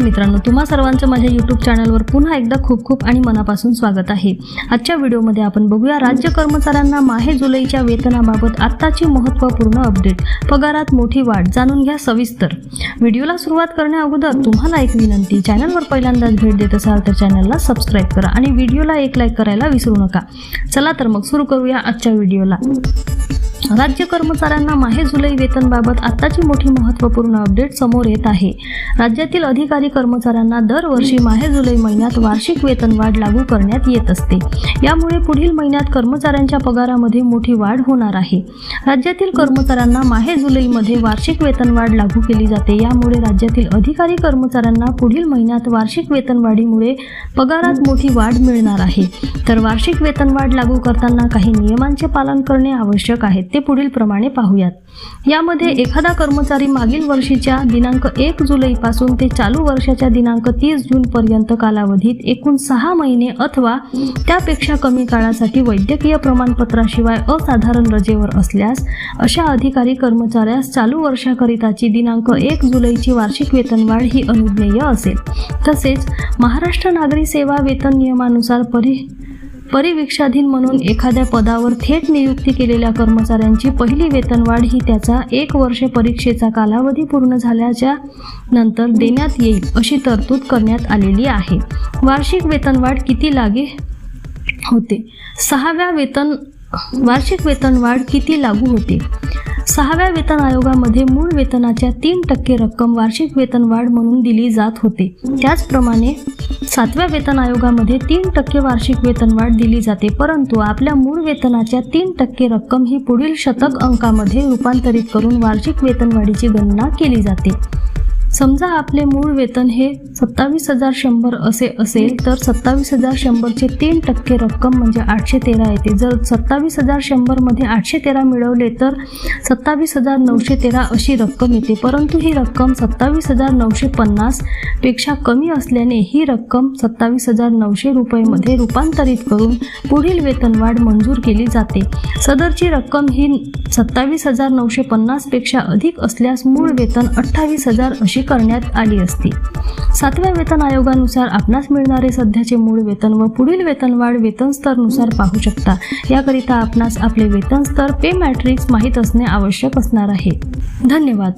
मित्रांनो तुम्हा सर्वांचं माझ्या यूट्यूब चॅनलवर पुन्हा एकदा खूप खूप आणि मनापासून स्वागत आहे. आजच्या व्हिडिओमध्ये आपण बघूया राज्य कर्मचाऱ्यांना माहे जुलैच्या वेतनाबाबत आत्ताची महत्त्वपूर्ण अपडेट पगारात मोठी वाढ जाणून घ्या सविस्तर. व्हिडिओला सुरुवात करण्या अगोदर तुम्हाला एक विनंती चॅनलवर पहिल्यांदाच भेट देत असाल तर चॅनलला सबस्क्राईब करा आणि व्हिडिओला एक लाईक करायला विसरू नका. चला तर मग सुरू करूया आजच्या व्हिडिओला. राज्य कर्मचाऱ्यांना माहे जुलै वेतनबाबत आत्ताची मोठी महत्त्वपूर्ण अपडेट समोर येत आहे. राज्यातील अधिकारी कर्मचाऱ्यांना दरवर्षी माहे जुलै महिन्यात वार्षिक वेतनवाढ लागू करण्यात येत असते. यामुळे पुढील महिन्यात कर्मचाऱ्यांच्या पगारामध्ये मोठी वाढ होणार आहे. राज्यातील कर्मचाऱ्यांना माहे जुलैमध्ये वार्षिक वेतनवाढ लागू केली जाते. यामुळे राज्यातील अधिकारी कर्मचाऱ्यांना पुढील महिन्यात वार्षिक वेतनवाढीमुळे पगारात मोठी वाढ मिळणार आहे. तर वार्षिक वेतनवाढ लागू करताना काही नियमांचे पालन करणे आवश्यक आहे. ते पुढील प्रमाणे पाहूयात. यामध्ये एखादा कर्मचारी मागील वर्षीच्या दिनांक एक जुलैपासून ते चालू वर्षाच्या दिनांक तीस जूनपर्यंत कालावधीत एकूण सहा महिने अथवा त्यापेक्षा कमी काळासाठी वैद्यकीय प्रमाणपत्राशिवाय असाधारण रजेवर असल्यास अशा अधिकारी कर्मचाऱ्यास चालू वर्षाकरिताची दिनांक एक जुलैची वार्षिक वेतनवाढ ही अनुज्ञेय असेल. तसेच महाराष्ट्र नागरी सेवा वेतन नियमानुसार परि परिवीक्षाधीन म्हणून एखाद्या पदावर थेट नियुक्ती केलेल्या कर्मचाऱ्यांची पहिली वेतनवाढ ही त्याचा एक वर्ष परीक्षेचा कालावधी पूर्ण झाल्याच्यानंतर देण्यात येईल अशी तरतूद करण्यात आलेली आहे. वार्षिक वेतनवाढ किती लागे होते? सहाव्या वेतन वार्षिक वेतनवाढ किती लागू होते? सहाव्या वेतन आयोगामध्ये मूळ वेतनाच्या तीन टक्के रक्कम वार्षिक वेतनवाढ म्हणून दिली जात होते. त्याचप्रमाणे सातव्या वेतन आयोगामध्ये तीन टक्के वार्षिक वेतनवाढ दिली जाते परंतु आपल्या मूळ वेतनाच्या तीन टक्के रक्कम ही पुढील शतक अंकामध्ये रूपांतरित करून वार्षिक वेतनवाढीची गणना केली जाते. समजा आपले मूळ वेतन हे सत्तावीस हजार शंभर असे असेल तर सत्तावीस हजार शंभरचे तीन टक्के रक्कम म्हणजे आठशे तेरा येते. जर सत्तावीस हजार शंभरमध्ये आठशे तेरा मिळवले तर सत्तावीस हजार नऊशे तेरा अशी रक्कम येते. परंतु ही रक्कम सत्तावीस हजार नऊशे पन्नासपेक्षा कमी असल्याने ही रक्कम सत्तावीस हजार नऊशे रुपयेमध्ये रूपांतरित करून पुढील वेतनवाढ मंजूर केली जाते. सदरची रक्कम ही सत्तावीस हजार नऊशे पन्नासपेक्षा अधिक असल्यास मूळ वेतन अठ्ठावीस हजार अशी करण्यात आली असती. सातव्या वेतन आयोगानुसार आपणास मिळणारे सध्याचे मूळ वेतन व पुढील वेतनवाढ वेतन स्तरनुसार पाहू शकता. याकरिता आपणास आपले वेतन स्तर पे मॅट्रिक्स माहीत असणे आवश्यक असणार आहे. धन्यवाद.